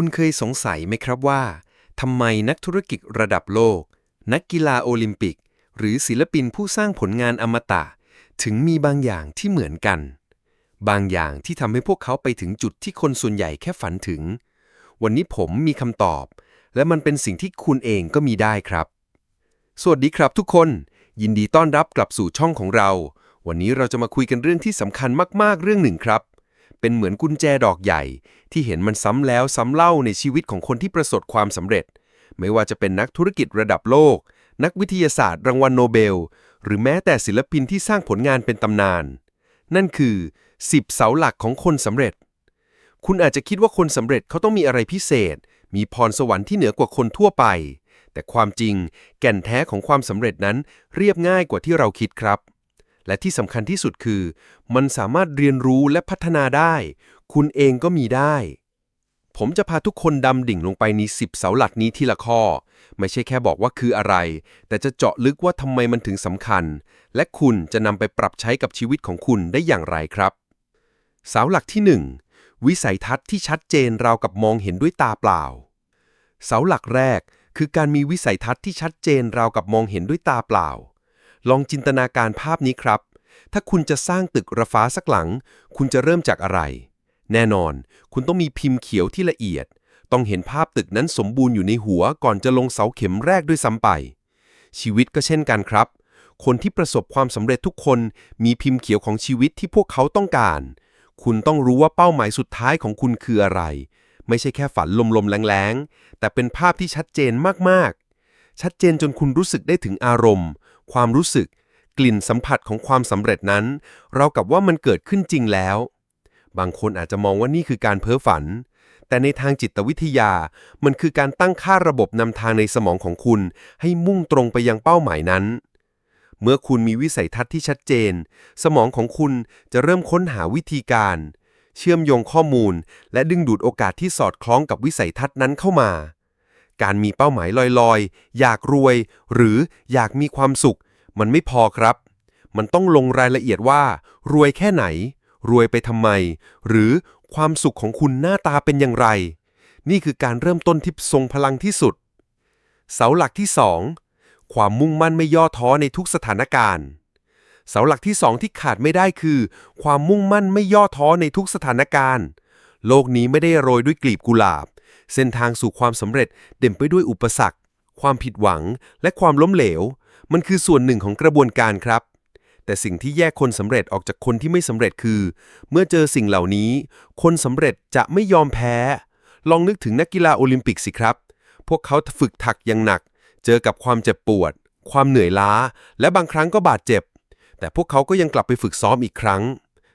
คุณเคยสงสัยไหมครับว่าทำไมนักธุรกิจระดับโลก นักกีฬาโอลิมปิก หรือศิลปินผู้สร้างผลงานอมตะ ถึงมีบางอย่างที่เหมือนกัน บางอย่างที่ทำให้พวกเขาไปถึงจุดที่คนส่วนใหญ่แค่ฝันถึง วันนี้ผมมีคำตอบ และมันเป็นสิ่งที่คุณเองก็มีได้ครับ สวัสดีครับทุกคน ยินดีต้อนรับกลับสู่ช่องของเรา วันนี้เราจะมาคุยกันเรื่องที่สำคัญมากๆเรื่องหนึ่งครับ เป็นเหมือนกุญแจดอกใหญ่ ที่เห็นมันซ้ำแล้วซ้ำเล่าในชีวิตของคนที่ประสบความสำเร็จ ไม่ว่าจะเป็นนักธุรกิจระดับโลก นักวิทยาศาสตร์รางวัลโนเบล หรือแม้แต่ศิลปินที่สร้างผลงานเป็นตำนาน นั่นคือ 10 เสาหลักของคนสำเร็จ คุณอาจจะคิดว่าคนสำเร็จเขาต้องมีอะไรพิเศษ มีพรสวรรค์ที่เหนือกว่าคนทั่วไป แต่ความจริง แก่นแท้ของความสำเร็จนั้นเรียบง่ายกว่าที่เราคิดครับ และที่สำคัญที่สุดคือ มันสามารถเรียนรู้และพัฒนาได้ คุณเองก็มีได้ ผมจะพาทุกคนดำดิ่งลงไปใน10เสาหลักนี้ทีละข้อ ไม่ใช่แค่บอกว่าคืออะไร แต่จะเจาะลึกว่าทำไมมันถึงสำคัญ และคุณจะนำไปปรับใช้กับชีวิตของคุณได้อย่างไรครับ เสาหลักที่ 1 วิสัยทัศน์ที่ชัดเจนราวกับมองเห็นด้วยตาเปล่า เสาหลักแรกคือการมีวิสัยทัศน์ที่ชัดเจนราวกับมองเห็นด้วยตาเปล่า ลองจินตนาการภาพนี้ครับ ถ้าคุณจะสร้างตึกระฟ้าสักหลัง คุณจะเริ่มจากอะไร แน่นอน คุณต้องมีพิมพ์เขียวที่ละเอียด ต้องเห็นภาพตึกนั้นสมบูรณ์อยู่ในหัวก่อนจะลงเสาเข็มแรกด้วยซ้ำไป ชีวิตก็เช่นกันครับ คนที่ประสบความสำเร็จทุกคนมีพิมพ์เขียวของชีวิตที่พวกเขาต้องการ คุณต้องรู้ว่าเป้าหมายสุดท้ายของคุณคืออะไร ไม่ใช่แค่ฝันลมๆแรงๆแต่เป็นภาพที่ชัดเจนมากๆ ชัดเจนจนคุณรู้สึกได้ถึงอารมณ์ ความรู้สึก กลิ่นสัมผัสของความสำเร็จนั้น เรากับว่ามันเกิดขึ้นจริงแล้ว บางคนอาจจะมองว่านี่คือการเพ้อฝัน แต่ในทางจิตวิทยา มันคือการตั้งค่าระบบนำทางในสมองของคุณ ให้มุ่งตรงไปยังเป้าหมายนั้น เมื่อคุณมีวิสัยทัศน์ที่ชัดเจน สมองของคุณจะเริ่มค้นหาวิธีการ เชื่อมโยงข้อมูล และดึงดูดโอกาสที่สอดคล้องกับวิสัยทัศน์นั้นเข้ามา การมีเป้าหมายลอยๆ อยากรวย หรืออยากมีความสุข มันไม่พอครับ มันต้องลงรายละเอียดว่า รวยแค่ไหน รวยไปทำไม หรือความสุขของคุณหน้าตาเป็นอย่างไร นี่คือการเริ่มต้นที่ทรงพลังที่สุด เสาหลักที่2ความมุ่งมั่นไม่ย่อท้อในทุกสถานการณ์ เสาหลักที่สองที่ขาดไม่ได้คือ ความมุ่งมั่นไม่ย่อท้อในทุกสถานการณ์ โลกนี้ไม่ได้โรยด้วยกลีบกุหลาบ เส้นทางสู่ความสำเร็จเต็มไปด้วยอุปสรรค ความผิดหวัง และความล้มเหลว มันคือส่วนหนึ่งของกระบวนการครับ แต่สิ่งที่แยกคนสำเร็จออกจากคนที่ไม่สำเร็จคือ เมื่อเจอสิ่งเหล่านี้ คนสำเร็จจะไม่ยอมแพ้ ลองนึกถึงนักกีฬาโอลิมปิกสิครับ พวกเขาฝึกถักอย่างหนัก เจอกับความเจ็บปวด ความเหนื่อยล้า และบางครั้งก็บาดเจ็บ แต่พวกเขาก็ยังกลับไปฝึกซ้อมอีกครั้ง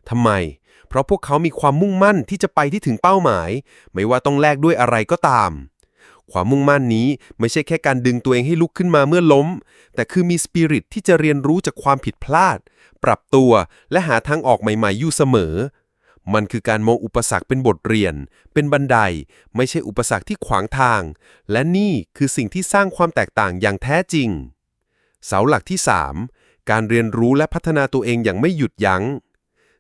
ทำไม เพราะพวกเขามีความมุ่งมั่นที่จะไปที่ถึงเป้าหมาย ไม่ว่าต้องแลกด้วยอะไรก็ตาม ความมุ่งมั่นนี้ไม่ใช่แค่การดึงตัวเองให้ลุกขึ้นมาเมื่อล้ม แต่คือมีสปิริตที่จะเรียนรู้จากความผิดพลาด ปรับตัวและหาทางออกใหม่ ๆ อยู่เสมอ มันคือการมองอุปสรรคเป็นบทเรียน เป็นบันได ไม่ใช่อุปสรรคที่ขวางทาง และนี่คือสิ่งที่สร้างความแตกต่างอย่างแท้จริง เสาหลักที่ 3 การเรียนรู้และพัฒนาตัวเองอย่างไม่หยุดยัง้ง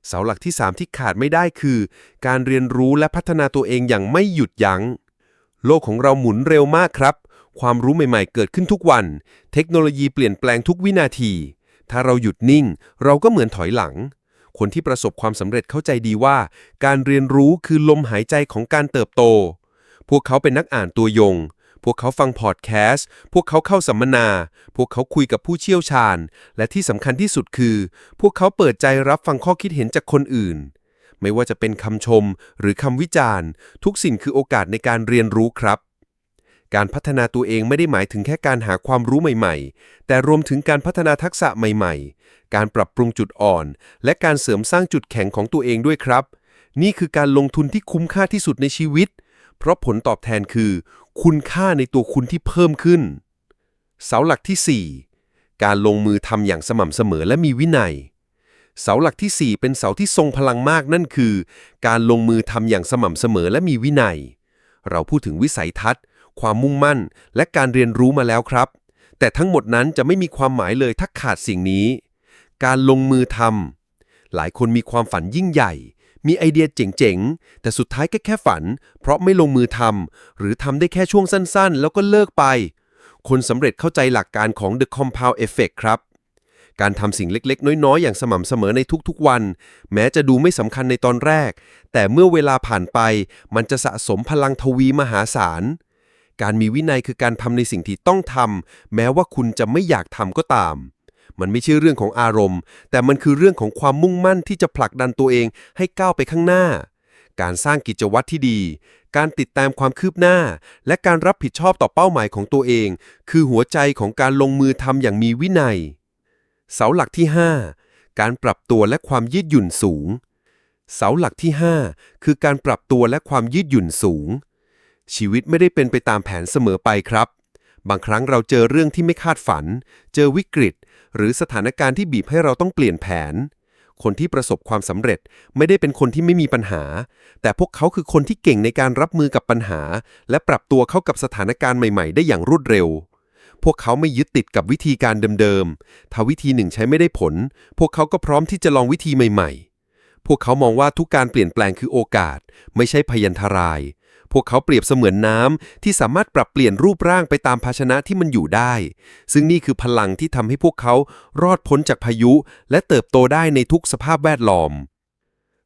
เสาหลักที่ 3 ที่ขาดไม่ได้คือ การเรียนรู้และพัฒนาตัวเองอย่างไม่หยุดยัง้ง โลกของเราหมุนเร็วมากครับ ความรู้ใหม่ๆ เกิดขึ้นทุกวัน เทคโนโลยีเปลี่ยนแปลงทุกวินาที ถ้าเราหยุดนิ่ง เราก็เหมือนถอยหลัง คนที่ประสบความสำเร็จเข้าใจดีว่า การเรียนรู้คือลมหายใจของการเติบโต พวกเขาเป็นนักอ่านตัวยง พวกเขาฟังพอดแคสต์ พวกเขาเข้าสัมมนา พวกเขาคุยกับผู้เชี่ยวชาญ และที่สำคัญที่สุดคือ พวกเขาเปิดใจรับฟังข้อคิดเห็นจากคนอื่น ไม่ว่าจะเป็นคำชมหรือคำวิจารณ์ ทุกสิ่งคือโอกาสในการเรียนรู้ครับ การพัฒนาตัวเองไม่ได้หมายถึงแค่การหาความรู้ใหม่ๆ แต่รวมถึงการพัฒนาทักษะใหม่ๆ การปรับปรุงจุดอ่อน และการเสริมสร้างจุดแข็งของตัวเองด้วยครับ นี่คือการลงทุนที่คุ้มค่าที่สุดในชีวิต เพราะผลตอบแทนคือ คุณค่าในตัวคุณที่เพิ่มขึ้น เสาหลักที่ 4 การลงมือทำอย่างสม่ำเสมอและมีวินัย เสาหลักที่ 4 เป็นเสาที่ทรงพลังมากนั่นคือ การลงมือทำอย่างสม่ำเสมอและมีวินัย เราพูดถึงวิสัยทัศน์ ความมุ่งมั่น และการเรียนรู้มาแล้วครับ แต่ทั้งหมดนั้นจะไม่มีความหมายเลยถ้าขาดสิ่งนี้ การลงมือทำหลายคนมีความฝันยิ่งใหญ่ มีไอเดียเจ๋งๆ แต่สุดท้ายก็แค่ฝัน เพราะไม่ลงมือทำหรือทำได้แค่ช่วงสั้นๆ แล้วก็เลิกไป คนสำเร็จเข้าใจหลักการของ the compound effect ครับ การทำสิ่งเล็กๆ น้อยๆ อย่างสม่ำเสมอในทุกๆวัน แม้จะดูไม่สำคัญในตอนแรก แต่เมื่อเวลาผ่านไป มันจะสะสมพลังทวีมหาศาล การมีวินัยคือการทำในสิ่งที่ต้องทำแม้ว่าคุณจะไม่อยากทำก็ตาม มันไม่ใช่เรื่องของอารมณ์ แต่มันคือเรื่องของความมุ่งมั่นที่จะผลักดันตัวเองให้ก้าวไปข้างหน้า การสร้างกิจวัตรที่ดี การติดตามความคืบหน้า และการรับผิดชอบต่อเป้าหมายของตัวเอง คือหัวใจของการลงมือทำอย่างมีวินัย เสาหลักที่ 5 การปรับตัวและความยืดหยุ่นสูง เสาหลักที่ 5 คือการปรับตัวและความยืดหยุ่นสูง ชีวิตไม่ได้เป็นไปตามแผนเสมอไปครับบางครั้งเราเจอเรื่องที่ไม่คาดฝัน เจอวิกฤต หรือสถานการณ์ที่บีบให้เราต้องเปลี่ยนแผน คนที่ประสบความสำเร็จไม่ได้เป็นคนที่ไม่มีปัญหา แต่พวกเขาคือคนที่เก่งในการรับมือกับปัญหา และปรับตัวเข้ากับสถานการณ์ใหม่ๆ ได้อย่างรวดเร็ว พวกเขาไม่ยึดติดกับวิธีการเดิมๆถ้าวิธีหนึ่งใช้ไม่ได้ผล พวกเขาก็พร้อมที่จะลองวิธีใหม่ ๆ พวกเขามองว่าทุกการเปลี่ยนแปลงคือโอกาส ไม่ใช่พยันทราย พวกเขาเปรียบเสมือนน้ำที่สามารถปรับเปลี่ยนรูปร่างไปตามภาชนะที่มันอยู่ได้ ซึ่งนี่คือพลังที่ทำให้พวกเขารอดพ้นจากพายุ และเติบโตได้ในทุกสภาพแวดล้อม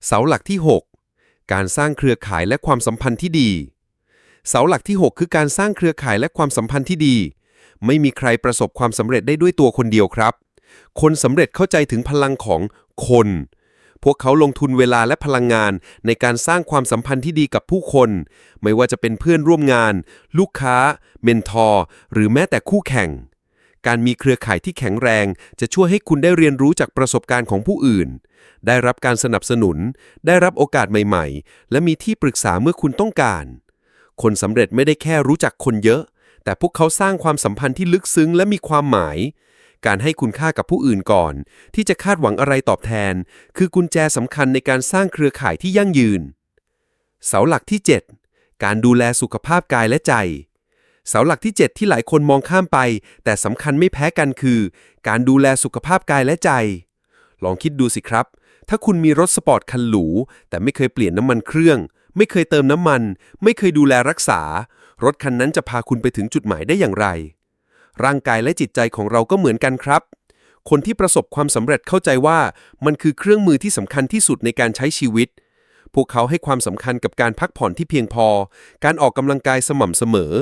เสาหลักที่ 6 การสร้างเครือข่ายและความสัมพันธ์ที่ดี เสาหลักที่ 6 คือการสร้างเครือข่ายและความสัมพันธ์ที่ดี ไม่มีใครประสบความสำเร็จได้ด้วยตัวคนเดียวครับ คนสำเร็จเข้าใจถึงพลังของคน พวกเขาลงทุนเวลาและพลังงาน ในการสร้างความสัมพันธ์ที่ดีกับผู้คน ไม่ว่าจะเป็นเพื่อนร่วมงาน ลูกค้า เมนทอร์ หรือแม้แต่คู่แข่ง การมีเครือข่ายที่แข็งแรง จะช่วยให้คุณได้เรียนรู้จากประสบการณ์ของผู้อื่น ได้รับการสนับสนุน ได้รับโอกาสใหม่ ๆ และมีที่ปรึกษาเมื่อคุณต้องการ คนสำเร็จไม่ได้แค่รู้จักคนเยอะ แต่พวกเขาสร้างความสัมพันธ์ที่ลึกซึ้งและมีความหมาย การให้คุณค่ากับผู้อื่นก่อน ที่จะคาดหวังอะไรตอบแทน คือกุญแจสำคัญในการสร้างเครือข่ายที่ยั่งยืน เสาหลักที่ 7 การดูแลสุขภาพกายและใจ เสาหลักที่ 7 ที่หลายคนมองข้ามไป แต่สำคัญไม่แพ้กันคือ การดูแลสุขภาพกายและใจ ลองคิดดูสิครับ ถ้าคุณมีรถสปอร์ตคันหรูแต่ไม่เคยเปลี่ยนน้ำมันเครื่อง ไม่เคยเติมน้ำมัน ไม่เคยดูแลรักษา รถคันนั้นจะพาคุณไปถึงจุดหมายได้อย่างไร ร่างกายและจิตใจของเราก็เหมือนกันครับ คนที่ประสบความสำเร็จเข้าใจว่ามันคือเครื่องมือที่สำคัญที่สุดในการใช้ชีวิต พวกเขาให้ความสำคัญกับการพักผ่อนที่เพียงพอ การออกกำลังกายสม่ำเสมอ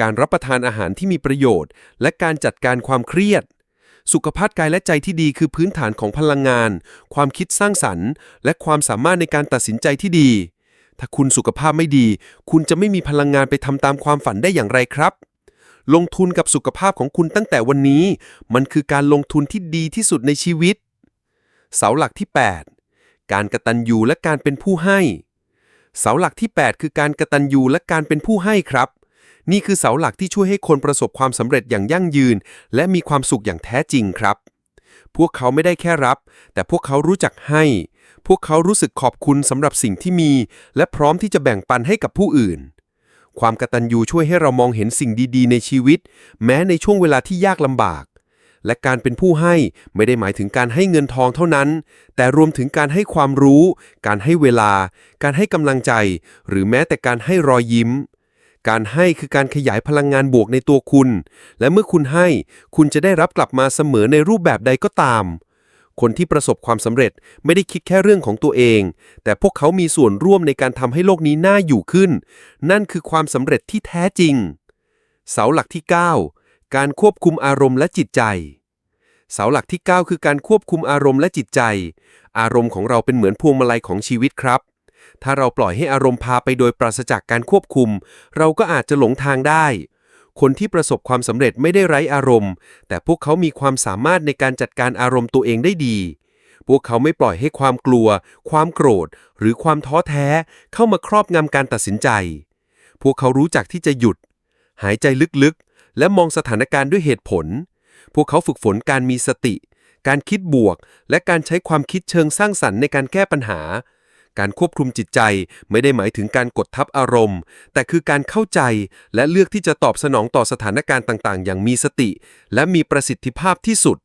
การรับประทานอาหารที่มีประโยชน์ และการจัดการความเครียด สุขภาพกายและใจที่ดีคือพื้นฐานของพลังงาน ความคิดสร้างสรรค์ และความสามารถในการตัดสินใจที่ดีถ้าคุณสุขภาพไม่ดี คุณจะไม่มีพลังงานไปทำตามความฝันได้อย่างไรครับ ลงทุนกับสุขภาพของคุณตั้งแต่วันนี้ มันคือการลงทุนที่ดีที่สุดในชีวิต เสาหลักที่ 8 การกระตันยูและการเป็นผู้ให้ เสาหลักที่ 8 คือการกระตันยูและการเป็นผู้ให้ครับ นี่คือเสาหลักที่ช่วยให้คนประสบความสำเร็จอย่างยั่งยืน และมีความสุขอย่างแท้จริงครับ พวกเขาไม่ได้แค่รับ แต่พวกเขารู้จักให้ พวกเขารู้สึกขอบคุณสำหรับสิ่งที่มี และพร้อมที่จะแบ่งปันให้กับผู้อื่น ความกตัญญูช่วยให้เรามองเห็นสิ่งดีๆ ในชีวิต แม้ในช่วงเวลาที่ยากลำบาก และการเป็นผู้ให้ไม่ได้หมายถึงการให้เงินทองเท่านั้น แต่รวมถึงการให้ความรู้ การให้เวลา การให้กำลังใจ หรือแม้แต่การให้รอยยิ้ม การให้คือการขยายพลังงานบวกในตัวคุณ และเมื่อคุณให้ คุณจะได้รับกลับมาเสมอในรูปแบบใดก็ตาม คนที่ประสบความสำเร็จไม่ได้คิดแค่เรื่องของตัวเอง แต่พวกเขามีส่วนร่วมในการทำให้โลกนี้น่าอยู่ขึ้น นั่นคือความสำเร็จที่แท้จริง เสาหลักที่ 9 การควบคุมอารมณ์และจิตใจ เสาหลักที่ 9 คือการควบคุมอารมณ์และจิตใจ อารมณ์ของเราเป็นเหมือนพวงมาลัยของชีวิตครับ ถ้าเราปล่อยให้อารมณ์พาไปโดยปราศจากการควบคุม เราก็อาจจะหลงทางได้ คนที่ประสบความสำเร็จไม่ได้ไร้อารมณ์ แต่พวกเขามีความสามารถในการจัดการอารมณ์ตัวเองได้ดี พวกเขาไม่ปล่อยให้ความกลัว ความโกรธ หรือความท้อแท้ เข้ามาครอบงำการตัดสินใจ พวกเขารู้จักที่จะหยุด หายใจลึกๆ และมองสถานการณ์ด้วยเหตุผล พวกเขาฝึกฝนการมีสติ การคิดบวก และการใช้ความคิดเชิงสร้างสรรค์ในการแก้ปัญหา การควบคุมจิตใจไม่ได้หมายถึงการกดทับอารมณ์ แต่คือการเข้าใจและเลือกที่จะตอบสนองต่อสถานการณ์ต่างๆ อย่างมีสติ และมีประสิทธิภาพที่สุด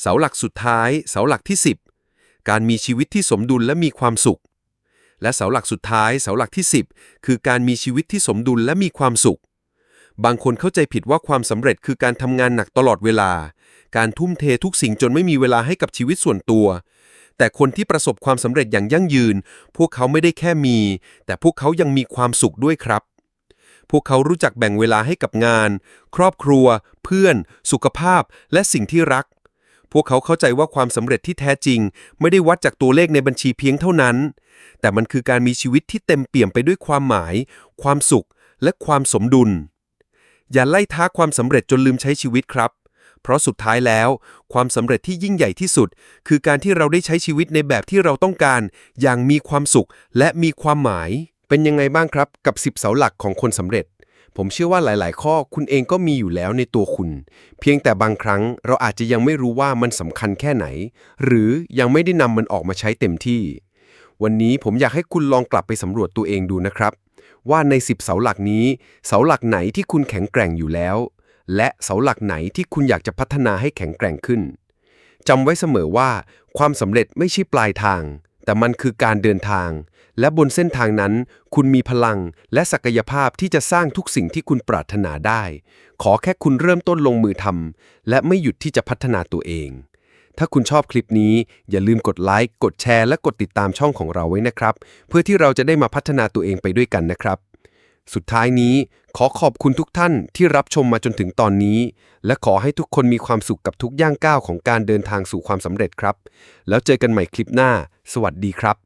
เสาหลักสุดท้าย เสาหลักที่ 10 การมีชีวิตที่สมดุลและมีความสุข และเสาหลักสุดท้าย เสาหลักที่ 10 คือการมีชีวิตที่สมดุลและมีความสุข บางคนเข้าใจผิดว่าความสำเร็จคือการทำงานหนักตลอดเวลา การทุ่มเททุกสิ่งจนไม่มีเวลาให้กับชีวิตส่วนตัว แต่คนที่ประสบความสำเร็จอย่างยั่งยืน พวกเขาไม่ได้แค่มี แต่พวกเขายังมีความสุขด้วยครับ พวกเขารู้จักแบ่งเวลาให้กับงาน ครอบครัว เพื่อน สุขภาพ และสิ่งที่รัก พวกเขาเข้าใจว่าความสำเร็จที่แท้จริง ไม่ได้วัดจากตัวเลขในบัญชีเพียงเท่านั้น แต่มันคือการมีชีวิตที่เต็มเปี่ยมไปด้วยความหมาย ความสุข และความสมดุล อย่าไล่ท้าความสำเร็จจนลืมใช้ชีวิตครับ เพราะสุดท้ายแล้ว ความสำเร็จที่ยิ่งใหญ่ที่สุด คือการที่เราได้ใช้ชีวิตในแบบที่เราต้องการ อย่างมีความสุขและมีความหมาย เป็นยังไงบ้างครับ กับ 10 เสาหลักของคนสำเร็จ ผมเชื่อว่าหลาย ๆ ข้อคุณเองก็มีอยู่แล้วในตัวคุณ เพียงแต่บางครั้งเราอาจจะยังไม่รู้ว่ามันสำคัญแค่ไหน หรือยังไม่ได้นำมันออกมาใช้เต็มที่ วันนี้ผมอยากให้คุณลองกลับไปสำรวจตัวเองดูนะครับว่าใน 10 เสาหลักนี้ เสาหลักไหนที่คุณแข็งแกร่งอยู่แล้ว และเสาหลักไหนที่คุณอยากจะพัฒนาให้แข็งแกร่งขึ้นจำไว้เสมอว่า ความสำเร็จไม่ใช่ปลายทาง แต่มันคือการเดินทาง และบนเส้นทางนั้น คุณมีพลังและศักยภาพที่จะสร้างทุกสิ่งที่คุณปรารถนาได้ ขอแค่คุณเริ่มต้นลงมือทำและไม่หยุดที่จะพัฒนาตัวเองถ้าคุณชอบคลิปนี้ อย่าลืมกดไลค์ กดแชร์ และกดติดตามช่องของเราไว้นะครับ เพื่อที่เราจะได้มาพัฒนาตัวเองไปด้วยกันนะครับ สุดท้ายนี้ขอขอบคุณทุกท่านที่รับชมมาจนถึงตอนนี้ และขอให้ทุกคนมีความสุขกับทุกย่างก้าวของการเดินทางสู่ความสำเร็จครับ แล้วเจอกันใหม่คลิปหน้า สวัสดีครับ